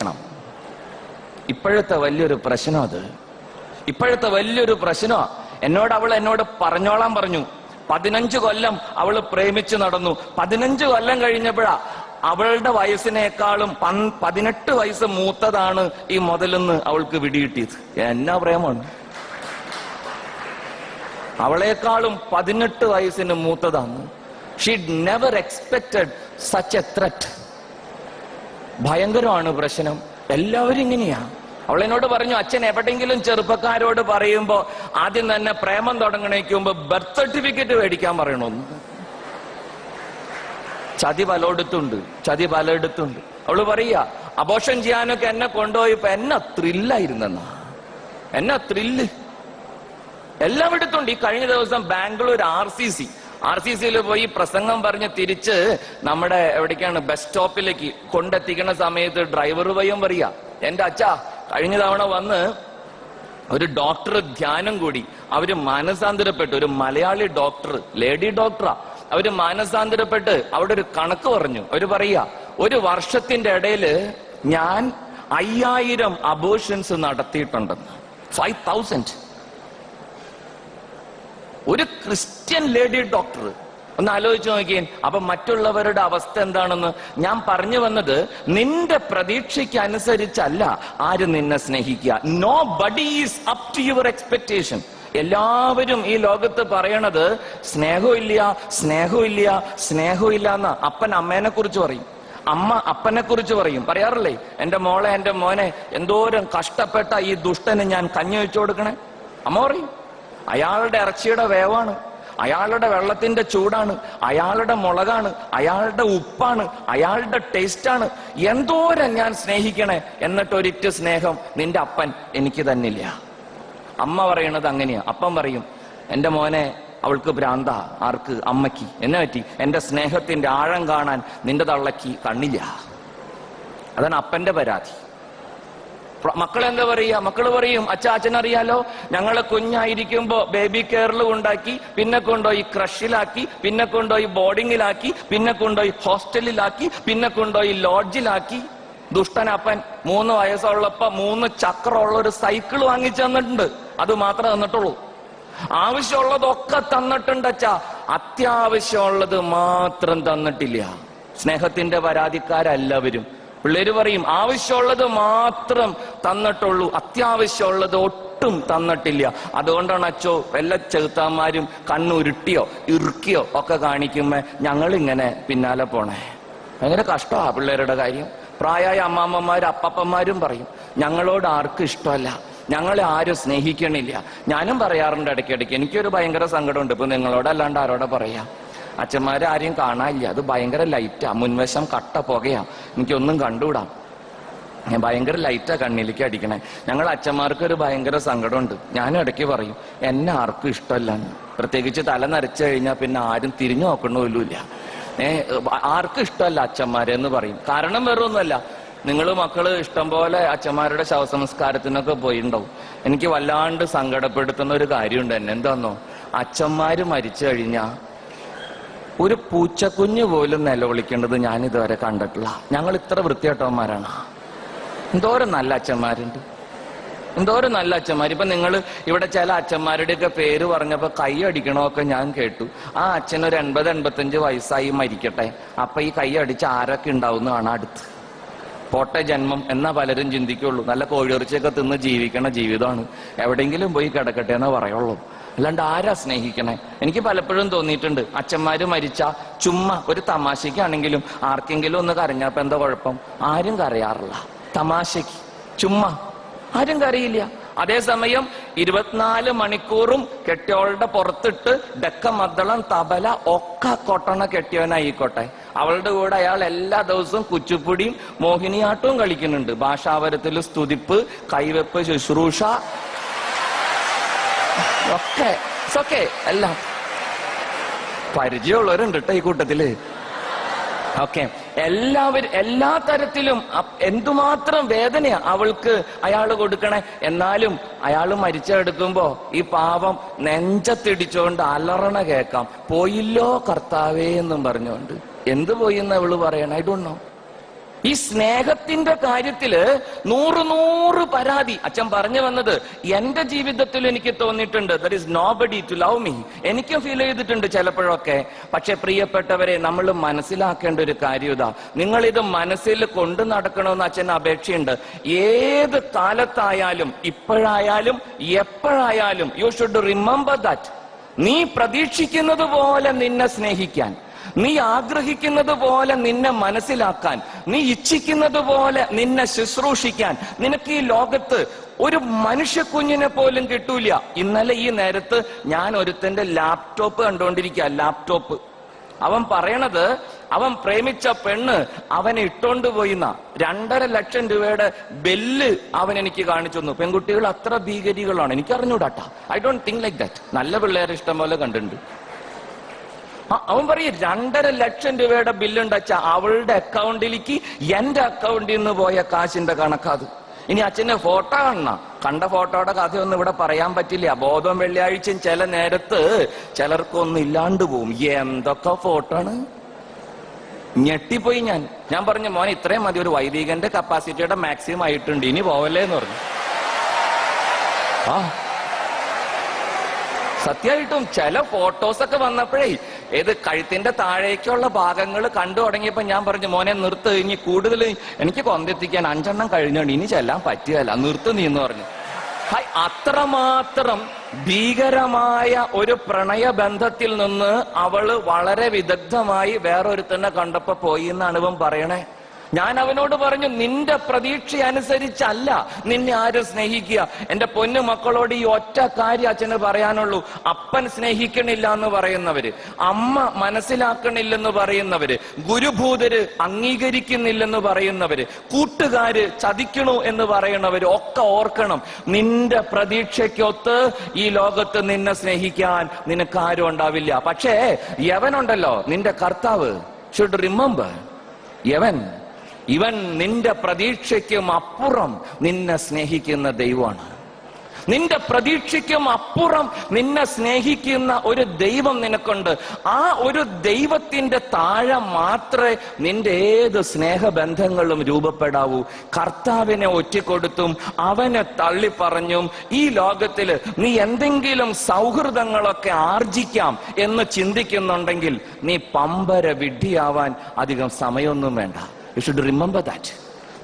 പ്രശ്നം ഇപ്പോഴത്തെ വലിയൊരു പ്രശ്നം അത്. ഇപ്പോഴത്തെ വലിയൊരു പ്രശ്നം എന്നോട് അവൾ എന്നോട് പറഞ്ഞോളാൻ പറഞ്ഞു. പതിനഞ്ച് കൊല്ലം അവൾ പ്രേമിച്ചു നടന്നു. പതിനഞ്ച് കൊല്ലം കഴിഞ്ഞപ്പോഴാ അവളുടെ വയസ്സിനേക്കാളും പൻ- പതിനെട്ട് വയസ്സ് മൂത്തതാണ് ഈ മുതലെന്ന് അവൾക്ക് പിടികിട്ടിയത് എന്നാ പ്രേമാണ് അവളെക്കാളും പതിനെട്ട് വയസ്സിന് മൂത്തതാണ്. She never expected such a threat ഭയങ്കരമാണ് പ്രശ്നം. എല്ലാവരും ഇങ്ങനെയാ. അവൾ എന്നോട് പറഞ്ഞു അച്ഛൻ എവിടെയെങ്കിലും ചെറുപ്പക്കാരോട് പറയുമ്പോ ആദ്യം തന്നെ പ്രേമം തുടങ്ങണേക്ക് മുമ്പ് ബർത്ത് സർട്ടിഫിക്കറ്റ് മേടിക്കാൻ പറയണമെന്ന് ചതി പലയിടത്തുണ്ട് ചതി പലയിടത്തുണ്ട്. അവൾ പറയുക അബോഷം ചെയ്യാനൊക്കെ എന്നെ കൊണ്ടുപോയപ്പോ എന്നെ ത്രില്ലായിരുന്നെന്നാ എന്നെ ത്രില്ല് എല്ലാം എടുത്തുണ്ട് ഈ കഴിഞ്ഞ ദിവസം Bangalore R C C R C സിയിൽ പോയി പ്രസംഗം പറഞ്ഞ് തിരിച്ച് നമ്മുടെ എവിടേക്കാണ് ബസ് സ്റ്റോപ്പിലേക്ക് കൊണ്ടെത്തിക്കുന്ന സമയത്ത് ഡ്രൈവർ വയ്യം പറയാ എന്റെ അച്ഛ കഴിഞ്ഞ തവണ വന്ന് ഒരു ഡോക്ടർ ധ്യാനം കൂടി. അവർ മാനസാന്തരപ്പെട്ടു. ഒരു മലയാളി ഡോക്ടർ ലേഡി ഡോക്ടറാ. അവർ മാനസാന്തരപ്പെട്ട് അവിടെ ഒരു കണക്ക് പറഞ്ഞു. അവർ പറയാ ഒരു വർഷത്തിന്റെ ഇടയിൽ ഞാൻ അയ്യായിരം അബോഷൻസ് നടത്തിയിട്ടുണ്ടെന്ന്. ഫൈവ് തൗസൻഡ് ഒരു ക്രിസ്ത്യൻ ലേഡി ഡോക്ടർ. ഒന്ന് ആലോചിച്ച് നോക്കിയേ. അപ്പൊ മറ്റുള്ളവരുടെ അവസ്ഥ എന്താണെന്ന് ഞാൻ പറഞ്ഞു വന്നത് നിന്റെ പ്രതീക്ഷയ്ക്ക് അനുസരിച്ചല്ല ആര് നിന്നെ സ്നേഹിക്കുക. Nobody is up to your expectation എല്ലാവരും ഈ ലോകത്ത് പറയണത് സ്നേഹമില്ല സ്നേഹമില്ല സ്നേഹമില്ല എന്ന് അപ്പൻ അമ്മേനെ കുറിച്ച് പറയും. അമ്മ അപ്പനെ കുറിച്ച് പറയും. പറയാറില്ലേ? എന്റെ മോളെ എന്റെ മോനെ എന്തോരം കഷ്ടപ്പെട്ട ഈ ദുഷ്ടന് ഞാൻ കഞ്ഞി വെച്ചു കൊടുക്കണേ? അമ്മ പറയും. അയാളുടെ ഇറച്ചിയുടെ വേവാണ്. അയാളുടെ വെള്ളത്തിന്റെ ചൂടാണ്. അയാളുടെ മുളകാണ്. അയാളുടെ ഉപ്പാണ്. അയാളുടെ ടേസ്റ്റാണ്. എന്തോരം ഞാൻ സ്നേഹിക്കണേ എന്നിട്ടൊരിറ്റ സ്നേഹം നിന്റെ അപ്പൻ എനിക്ക് തന്നില്ല. അമ്മ പറയണത് അങ്ങനെയാ. അപ്പൻ പറയും എന്റെ മോനെ അവൾക്ക് ഭ്രാന്ത. ആർക്ക്? അമ്മയ്ക്ക്. എന്നെ പറ്റി? എന്റെ സ്നേഹത്തിന്റെ ആഴം കാണാൻ നിന്റെ തള്ളക്ക് കണ്ണില്ല. അതാണ് അപ്പന്റെ പരാതി. മക്കൾ എന്താ പറയുക? മക്കൾ പറയും അച്ഛ അച്ഛനറിയാലോ ഞങ്ങളെ കുഞ്ഞായിരിക്കുമ്പോ ബേബി കെയറിൽ ഉണ്ടാക്കി പിന്നെ കൊണ്ടുപോയി ക്രഷിലാക്കി പിന്നെ കൊണ്ടുപോയി ബോർഡിങ്ങിലാക്കി പിന്നെ കൊണ്ടുപോയി ഹോസ്റ്റലിലാക്കി പിന്നെ കൊണ്ടുപോയി ലോഡ്ജിലാക്കി ദുഷ്ടനപ്പൻ മൂന്ന് വയസ്സുള്ളപ്പോ മൂന്ന് ചക്രമുള്ള ഒരു സൈക്കിൾ വാങ്ങിച്ചു തന്നിട്ടുണ്ട്. അത് മാത്രമേ തന്നിട്ടുള്ളൂ. ആവശ്യമുള്ളതൊക്കെ തന്നിട്ടുണ്ട് അച്ഛാ. അത്യാവശ്യമുള്ളത് മാത്രം തന്നിട്ടില്ല. സ്നേഹത്തിന്റെ പരാതിക്കാരെല്ലാവരും പിള്ളേര് പറയും ആവശ്യമുള്ളത് മാത്രം തന്നിട്ടുള്ളൂ. അത്യാവശ്യമുള്ളത് ഒട്ടും തന്നിട്ടില്ല. അതുകൊണ്ടാണ് അച്ചോ വല്ല ചെറുത്താന്മാരും കണ്ണുരുട്ടിയോ ഇറുക്കിയോ ഒക്കെ കാണിക്കുമ്പോ ഞങ്ങൾ ഇങ്ങനെ പിന്നാലെ പോണേ. ഭയങ്കര കഷ്ടമാ പിള്ളേരുടെ കാര്യം. പ്രായമായ അമ്മാമ്മമാരും അപ്പപ്പന്മാരും പറയും ഞങ്ങളോട് ആർക്കും ഇഷ്ടമല്ല. ഞങ്ങളെ ആരും സ്നേഹിക്കണില്ല. ഞാനും പറയാറുണ്ട് ഇടയ്ക്കിടയ്ക്ക്. എനിക്കൊരു ഭയങ്കര സങ്കടമുണ്ട്. ഇപ്പൊ നിങ്ങളോട് അല്ലാണ്ട് ആരോടെ പറയാം? അച്ഛന്മാരെ ആരെയും കാണാനില്ല. അത് ഭയങ്കര ലൈറ്റാ മുൻവശം കട്ട പുകയാ. എനിക്കൊന്നും കണ്ടുകൂടാം. ഞാൻ ഭയങ്കര ലൈറ്റാ കണ്ണിലേക്ക് അടിക്കണേ. ഞങ്ങൾ അച്ഛന്മാർക്ക് ഒരു ഭയങ്കര സങ്കടമുണ്ട്. ഞാൻ ഇടയ്ക്ക് പറയും എന്നെ ആർക്കും ഇഷ്ടമല്ല പ്രത്യേകിച്ച് തല നരച്ചു കഴിഞ്ഞാൽ പിന്നെ ആരും തിരിഞ്ഞു നോക്കണ പോലുമില്ല ഏ ആർക്കും ഇഷ്ടമല്ല അച്ഛന്മാരെ എന്ന് പറയും. കാരണം വേറെ ഒന്നുമല്ല നിങ്ങൾ മക്കൾ ഇഷ്ടം പോലെ അച്ഛന്മാരുടെ ശവസംസ്കാരത്തിനൊക്കെ പോയിണ്ടാവും. എനിക്ക് വല്ലാണ്ട് സങ്കടപ്പെടുത്തുന്ന ഒരു കാര്യമുണ്ട് എന്നെ എന്താന്നോ അച്ഛന്മാര് മരിച്ചു കഴിഞ്ഞാ ഒരു പൂച്ചക്കുഞ്ഞ് പോലും നിലവിളിക്കേണ്ടത് ഞാൻ ഇതുവരെ കണ്ടിട്ടില്ല. ഞങ്ങൾ ഇത്ര വൃത്തിയാട്ടവന്മാരാണ് എന്തോരം നല്ല അച്ഛന്മാരുണ്ട്. എന്തോരം നല്ല അച്ഛന്മാർ ഇപ്പൊ നിങ്ങൾ ഇവിടെ ചില അച്ഛന്മാരുടെയൊക്കെ പേര് പറഞ്ഞപ്പോ കൈ അടിക്കണമൊക്കെ ഞാൻ കേട്ടു. ആ അച്ഛൻ ഒരു എൺപത് എൺപത്തഞ്ച് വയസ്സായി മരിക്കട്ടെ. അപ്പൊ ഈ കൈ അടിച്ച് ആരൊക്കെ ഉണ്ടാവുന്നതാണ് അടുത്ത്. പോട്ടെ ജന്മം എന്നാ പലരും ചിന്തിക്കുള്ളൂ. നല്ല കോഴിയിറച്ചിയൊക്കെ തിന്ന് ജീവിക്കണ ജീവിതമാണ്. എവിടെയെങ്കിലും പോയി കിടക്കട്ടെ എന്നേ പറയുള്ളൂ. അല്ലാണ്ട് ആരാ സ്നേഹിക്കണേ? എനിക്ക് പലപ്പോഴും തോന്നിയിട്ടുണ്ട്. അച്ഛന്മാര് മരിച്ച ചുമ്മാ ഒരു തമാശയ്ക്കാണെങ്കിലും ആർക്കെങ്കിലും ഒന്ന് കരഞ്ഞപ്പോൾ എന്താ കുഴപ്പം? ആരും കരയാറില്ല. തമാശയ്ക്ക്. ചുമ്മാ. ആരും കരയില്ല. അതേസമയം ഇരുപത്തിനാല് മണിക്കൂറും കെട്ടിയവളുടെ പുറത്തിട്ട് ഡക്കമദ്ദളം തബല ഒക്കെ കൊട്ടണ കെട്ടിയവനായിക്കോട്ടെ അവളുടെ കൂടെ അയാൾ എല്ലാ ദിവസവും കുച്ചുപ്പുടിയും മോഹിനിയാട്ടവും കളിക്കുന്നുണ്ട്. ഭാഷാവരത്തിൽ സ്തുതിപ്പ് കൈവെപ്പ് ശുശ്രൂഷ ഒക്കെ ഒക്കെ എല്ലാം. പരിചയമുള്ളവരുണ്ട് കേട്ടോ ഈ കൂട്ടത്തിൽ. ഓക്കെ. എല്ലാവരും എല്ലാ തരത്തിലും എന്തുമാത്രം വേദനയാ അവൾക്ക് അയാൾ കൊടുക്കണേ. എന്നാലും അയാൾ മരിച്ചെടുക്കുമ്പോ ഈ പാവം നെഞ്ചത്തിടിച്ചോണ്ട് അലറണ കേക്കാം പോയില്ലോ കർത്താവേ എന്നും പറഞ്ഞുകൊണ്ട്. എന്ത് പോയി എന്ന് അവൾ പറയണ നോ ഈ സ്നേഹത്തിന്റെ കാര്യത്തിൽ നൂറ് നൂറ് പരാതി. അച്ഛൻ പറഞ്ഞു വന്നത് എന്റെ ജീവിതത്തിൽ എനിക്ക് തോന്നിയിട്ടുണ്ട് there is nobody to love me എനിക്കും ഫീൽ ചെയ്തിട്ടുണ്ട് ചിലപ്പോഴൊക്കെ. പക്ഷെ പ്രിയപ്പെട്ടവരെ നമ്മൾ മനസ്സിലാക്കേണ്ട ഒരു കാര്യം ഇതാ. നിങ്ങൾ ഇത് മനസ്സിൽ കൊണ്ടു നടക്കണമെന്ന് അച്ഛൻ അപേക്ഷയുണ്ട്. ഏത് കാലത്തായാലും ഇപ്പോഴായാലും എപ്പോഴായാലും യു ഷുഡ് റിമെമ്പർ ദാറ്റ് നീ പ്രതീക്ഷിക്കുന്നത് പോലെ നിന്നെ സ്നേഹിക്കാൻ. നീ ആഗ്രഹിക്കുന്നത് പോലെ നിന്നെ മനസ്സിലാക്കാൻ നീ ഇച്ഛിക്കുന്നത് പോലെ നിന്നെ ശുശ്രൂഷിക്കാൻ. നിനക്ക് ഈ ലോകത്ത് ഒരു മനുഷ്യ കുഞ്ഞിനെ പോലും കിട്ടൂല. ഇന്നലെ ഈ നേരത്ത് ഞാൻ ഒരുത്തന്റെ ലാപ്ടോപ്പ് കണ്ടുകൊണ്ടിരിക്കുക ലാപ്ടോപ്പ് അവൻ പറയണത് അവൻ പ്രേമിച്ച പെണ്ണ് അവനെ ഇട്ടോണ്ട് പോയിന്ന. രണ്ടര ലക്ഷം രൂപയുടെ ബെല്ല് അവൻ എനിക്ക് കാണിച്ചു തന്നു. പെൺകുട്ടികൾ അത്ര ഭീകരികളാണ്. എനിക്ക് അറിഞ്ഞൂടാട്ടാ I don't think like that നല്ല പിള്ളേരെ ഇഷ്ടം പോലെ കണ്ടിട്ടുണ്ട്. അവൻ പറയും രണ്ടര ലക്ഷം രൂപയുടെ ബില്ലുണ്ടച്ച അവളുടെ അക്കൗണ്ടിലേക്ക് എന്റെ അക്കൗണ്ടിൽ നിന്ന് പോയ കാശിന്റെ കണക്കാത്. ഇനി അച്ഛന്റെ ഫോട്ടോ കാണണം. കണ്ട ഫോട്ടോയുടെ കഥയൊന്നും ഇവിടെ പറയാൻ പറ്റില്ല. ബോധം വെള്ളിയാഴ്ചയും ചില നേരത്ത് ചിലർക്കൊന്നും ഇല്ലാണ്ട് പോവും. എന്തൊക്കെ ഫോട്ടോ ആണ് ഞെട്ടിപ്പോയി ഞാൻ. ഞാൻ പറഞ്ഞു മോനെ ഇത്രയും മതി. ഒരു വൈദികന്റെ കപ്പാസിറ്റിയുടെ മാക്സിമം ആയിട്ടുണ്ട്. ഇനി പോവല്ലേ എന്ന് പറഞ്ഞു. ആ. സത്യമായിട്ടും ചില ഫോട്ടോസ് ഒക്കെ വന്നപ്പോഴേ ഏത് കഴുത്തിന്റെ താഴേക്കുള്ള ഭാഗങ്ങൾ കണ്ടു തുടങ്ങിയപ്പോ ഞാൻ പറഞ്ഞു മോനെ നിർത്ത്. ഇനി കൂടുതൽ എനിക്ക് കൊന്തെത്തിക്കാൻ അഞ്ചെണ്ണം കഴിഞ്ഞോണ്ട് ഇനി ചെല്ലാൻ പറ്റിയല്ല നിർത്ത് നീ എന്ന് പറഞ്ഞു. ഹായ് അത്രമാത്രം ഭീകരമായ ഒരു പ്രണയ ബന്ധത്തിൽ നിന്ന് അവൾ വളരെ വിദഗ്ധമായി വേറൊരുത്തന്നെ കണ്ടപ്പോ പോയി എന്നാണ് ഇവൻ പറയണേ. ഞാൻ അവനോട് പറഞ്ഞു നിന്റെ പ്രതീക്ഷ അനുസരിച്ചല്ല നിന്നെ ആരും സ്നേഹിക്കുക. എന്റെ പൊന്നു മക്കളോട് ഈ ഒറ്റ കാര്യം അച്ഛന് പറയാനുള്ളൂ. അപ്പൻ സ്നേഹിക്കണില്ല എന്ന് പറയുന്നവര് അമ്മ മനസ്സിലാക്കണില്ലെന്ന് പറയുന്നവര് ഗുരുഭൂതര് അംഗീകരിക്കുന്നില്ലെന്ന് പറയുന്നവര് കൂട്ടുകാര് ചതിക്കണു എന്ന് പറയുന്നവര് ഒക്കെ ഓർക്കണം. നിന്റെ പ്രതീക്ഷയ്ക്കൊത്ത് ഈ ലോകത്ത് നിന്നെ സ്നേഹിക്കാൻ നിനക്ക് ആരും ഉണ്ടാവില്ല. പക്ഷേ യവനുണ്ടല്ലോ നിന്റെ കർത്താവ്. ഷുഡ് റിമെമ്പർ യവൻ ഇവൻ നിന്റെ പ്രതീക്ഷയ്ക്കും അപ്പുറം നിന്നെ സ്നേഹിക്കുന്ന ദൈവമാണ്. നിന്റെ പ്രതീക്ഷയ്ക്കും അപ്പുറം നിന്നെ സ്നേഹിക്കുന്ന ഒരു ദൈവം നിനക്കുണ്ട്. ആ ഒരു ദൈവത്തിന്റെ താഴെ മാത്രമേ നിന്റെ ഏത് സ്നേഹബന്ധങ്ങളും രൂപപ്പെടാവൂ. കർത്താവിനെ ഒറ്റിക്കൊടുത്തും അവനെ തള്ളിപ്പറഞ്ഞും ഈ ലോകത്തിൽ നീ എന്തെങ്കിലും സൗഹൃദങ്ങളൊക്കെ ആർജിക്കാം എന്ന് ചിന്തിക്കുന്നുണ്ടെങ്കിൽ നീ പമ്പര വിഡ്ഢിയാവാൻ അധികം സമയമൊന്നും വേണ്ട. യു ഷുഡ് റിമെമ്പർ ദാറ്റ്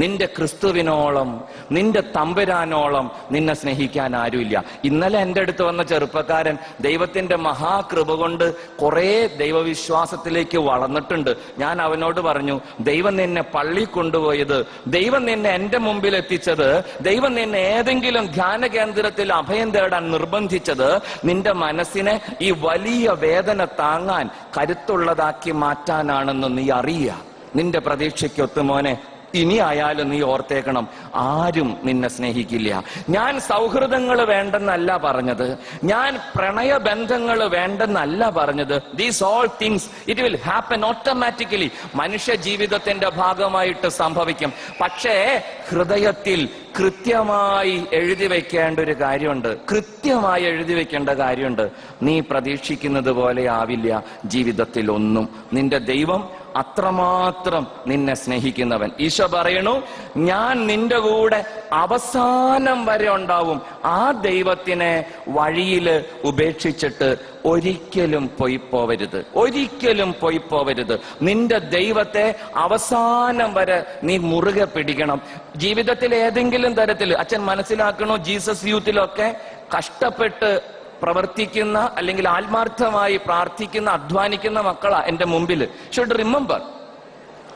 നിന്റെ ക്രിസ്തുവിനോളം നിന്റെ തമ്പുരാനോളം നിന്നെ സ്നേഹിക്കാൻ ആരുമില്ല. ഇന്നലെ എന്റെ അടുത്ത് വന്ന ചെറുപ്പക്കാരൻ ദൈവത്തിന്റെ മഹാകൃപ കൊണ്ട് കുറെ ദൈവവിശ്വാസത്തിലേക്ക് വളർന്നിട്ടുണ്ട്. ഞാൻ അവനോട് പറഞ്ഞു ദൈവം നിന്നെ പള്ളി കൊണ്ടുപോയത് ദൈവം നിന്നെ എന്റെ മുമ്പിൽ എത്തിച്ചത് ദൈവം നിന്നെ ഏതെങ്കിലും ധ്യാന കേന്ദ്രത്തിൽ അഭയം തേടാൻ നിർബന്ധിച്ചത് നിന്റെ മനസ്സിനെ ഈ വലിയ വേദന താങ്ങാൻ കരുത്തുള്ളതാക്കി മാറ്റാനാണെന്ന് നീ അറിയുക. നിന്റെ പ്രതീക്ഷയ്ക്കൊത്ത് മോനെ ഇനി ആയാലും നീ ഓർത്തേക്കണം ആരും നിന്നെ സ്നേഹിക്കില്ല. ഞാൻ സൗഹൃദങ്ങൾ വേണ്ടെന്നല്ല പറഞ്ഞത് ഞാൻ പ്രണയബന്ധങ്ങൾ വേണ്ടെന്നല്ല പറഞ്ഞത്. These all things it will happen automatically മനുഷ്യ ജീവിതത്തിന്റെ ഭാഗമായിട്ട് സംഭവിക്കും. പക്ഷേ ഹൃദയത്തിൽ കൃത്യമായി എഴുതി വെക്കേണ്ട ഒരു കാര്യമുണ്ട്. കൃത്യമായി എഴുതി വെക്കേണ്ട കാര്യമുണ്ട്. നീ പ്രതീക്ഷിക്കുന്നത് പോലെ ആവില്ല ജീവിതത്തിൽ ഒന്നും നിന്റെ ദൈവം അത്രമാത്രം നിന്നെ സ്നേഹിക്കുന്നവൻ. ഈശോ പറയണു ഞാൻ നിന്റെ കൂടെ അവസാനം വരെ ഉണ്ടാവും. ആ ദൈവത്തിനെ വഴിയിൽ ഉപേക്ഷിച്ചിട്ട് ഒരിക്കലും പോയി പോവരുത്. ഒരിക്കലും പോയി പോവരുത്. നിന്റെ ദൈവത്തെ അവസാനം വരെ നീ മുറുകെ പിടിക്കണം. ജീവിതത്തിൽ ഏതെങ്കിലും തരത്തിൽ അച്ഛൻ മനസ്സിലാക്കണോ ജീസസ് യൂത്തിലൊക്കെ കഷ്ടപ്പെട്ട് പ്രവർത്തിക്കുന്ന അല്ലെങ്കിൽ ആത്മാർത്ഥമായി പ്രാർത്ഥിക്കുന്ന അധ്വാനിക്കുന്ന മക്കളാ എന്റെ മുമ്പിൽ. ഷുഡ് റിമെമ്പർ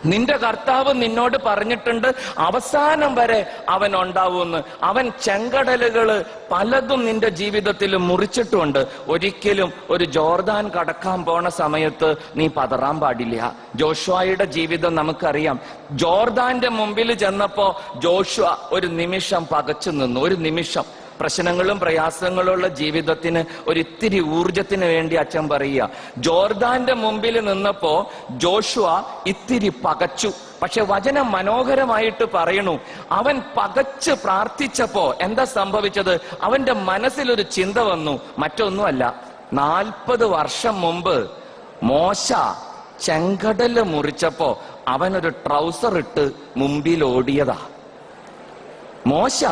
നിന്റെ കർത്താവ് നിന്നോട് പറഞ്ഞിട്ടുണ്ട് അവസാനം വരെ അവൻ ഉണ്ടാവുമെന്ന്. അവൻ ചെങ്കടലുകൾ പലതും നിന്റെ ജീവിതത്തിൽ മുറിച്ചിട്ടുണ്ട്. ഒരിക്കലും ഒരു ജോർദാൻ കടക്കാൻ പോണ സമയത്ത് നീ പതറാൻ പാടില്ല. ജോഷുവയുടെ ജീവിതം നമുക്കറിയാം. ജോർദാന്റെ മുമ്പിൽ ചെന്നപ്പോ ജോഷുവ ഒരു നിമിഷം പകച്ചു നിന്നു. ഒരു നിമിഷം. പ്രശ്നങ്ങളും പ്രയാസങ്ങളുള്ള ജീവിതത്തിന് ഒരു ഇത്തിരി ഊർജത്തിന് വേണ്ടി അച്ഛൻ പറയുക. ജോർദാന്റെ മുമ്പിൽ നിന്നപ്പോ ജോഷുവ ഇത്തിരി പകച്ചു. പക്ഷെ വചനം മനോഹരമായിട്ട് പറയണു. അവൻ പകച്ച് പ്രാർത്ഥിച്ചപ്പോ എന്താ സംഭവിച്ചത്? അവന്റെ മനസ്സിലൊരു ചിന്ത വന്നു. മറ്റൊന്നുമല്ല. നാൽപ്പത് വർഷം മുമ്പ് മോശ ചെങ്കടൽ മുറിച്ചപ്പോ അവനൊരു ട്രൗസർ ഇട്ട് മുമ്പിൽ ഓടിയതാ മോശ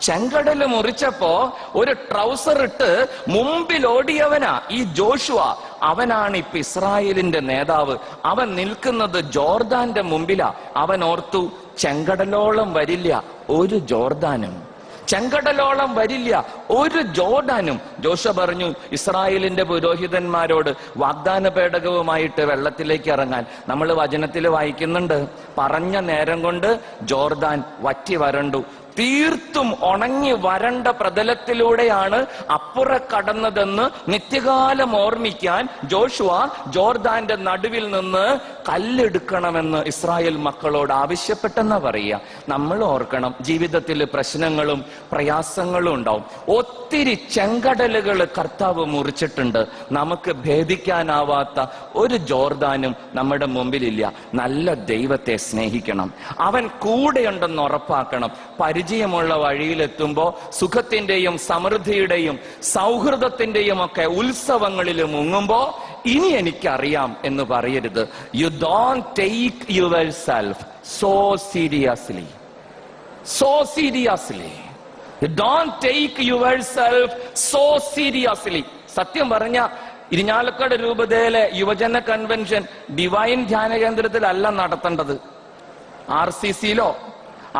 ചെങ്കടൽ മുറിച്ചപ്പോ ഒരു ട്രൗസർ ഇട്ട് മുമ്പിൽ ഓടിയവനാ ഈ ജോഷുവ. അവനാണ് ഇപ്പൊ ഇസ്രായേലിന്റെ നേതാവ്. അവൻ നിൽക്കുന്നത് ജോർദാന്റെ മുമ്പിലാ. അവൻ ഓർത്തു ചെങ്കടലോളം വരില്ല ഒരു ജോർദാനും. ചെങ്കടലോളം വരില്ല ഒരു ജോർദാനും. ജോഷ പറഞ്ഞു ഇസ്രായേലിന്റെ പുരോഹിതന്മാരോട് വാഗ്ദാന പേടകവുമായിട്ട് വെള്ളത്തിലേക്ക് ഇറങ്ങാൻ നമ്മൾ വചനത്തിൽ വായിക്കുന്നുണ്ട്. പറഞ്ഞ നേരം കൊണ്ട് ജോർദാൻ വറ്റി വരണ്ടു. തീർത്തും ഉണങ്ങി വരണ്ട പ്രതലത്തിലൂടെയാണ് അപ്പുറ കടന്നതെന്ന് നിത്യകാലം ഓർമ്മിക്കാൻ ജോഷുവ ജോർദാന്റെ നടുവിൽ നിന്ന് കല്ലെടുക്കണമെന്ന് ഇസ്രായേൽ മക്കളോട് ആവശ്യപ്പെട്ടെന്ന പറയുക. നമ്മൾ ഓർക്കണം ജീവിതത്തിൽ പ്രശ്നങ്ങളും പ്രയാസങ്ങളും ഉണ്ടാവും. ഒത്തിരി ചെങ്കടലുകൾ കർത്താവ് മുറിച്ചിട്ടുണ്ട്. നമുക്ക് ഭേദിക്കാനാവാത്ത ഒരു ജോർദാനും നമ്മുടെ മുമ്പിലില്ല. നല്ല ദൈവത്തെ സ്നേഹിക്കണം. അവൻ കൂടെയുണ്ടെന്ന് ഉറപ്പാക്കണം. പരിചയമുള്ള വഴിയിലെത്തുമ്പോൾ സുഖത്തിന്റെയും സമൃദ്ധിയുടെയും സൗഹൃദത്തിന്റെയും ഒക്കെ ഉത്സവങ്ങളിൽ മുങ്ങുമ്പോ ഇനി എനിക്കറിയാം എന്ന് പറയരുത്. You don't take yourself so seriously so seriously you don't take yourself so seriously സത്യം പറഞ്ഞ ഇരിഞ്ഞാലക്കാട് രൂപതയിലെ യുവജന കൺവെൻഷൻ ഡിവൈൻ ധ്യാന കേന്ദ്രത്തിലല്ല നടത്തേണ്ടത്. ആർ സി സിയിലോ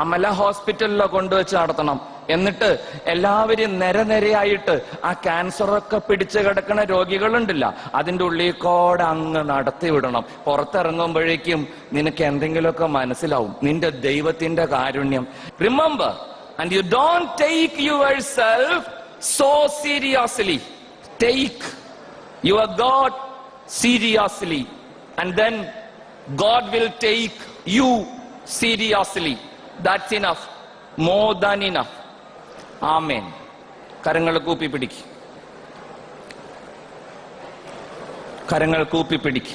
അമല ഹോസ്പിറ്റലിലോ കൊണ്ടുവച്ച് നടത്തണം. എന്നിട്ട് എല്ലാവരും നിരനിരയായിട്ട് ആ ക്യാൻസറൊക്കെ പിടിച്ചു കിടക്കുന്ന രോഗികളുണ്ടല്ല അതിന്റെ ഉള്ളിൽ കൂടെ അങ്ങ് നടത്തി വിടണം. പുറത്തിറങ്ങുമ്പോഴേക്കും നിനക്ക് എന്തെങ്കിലുമൊക്കെ മനസ്സിലാവും. നിന്റെ ദൈവത്തിന്റെ കാരുണ്യം. Remember and you don't take yourself so seriously take your God seriously and then God will take you seriously that's enough more than enough. Amen. കരങ്ങൾ കൂപ്പി പിടിക്ക് കരങ്ങൾ കൂപ്പി പിടിക്ക്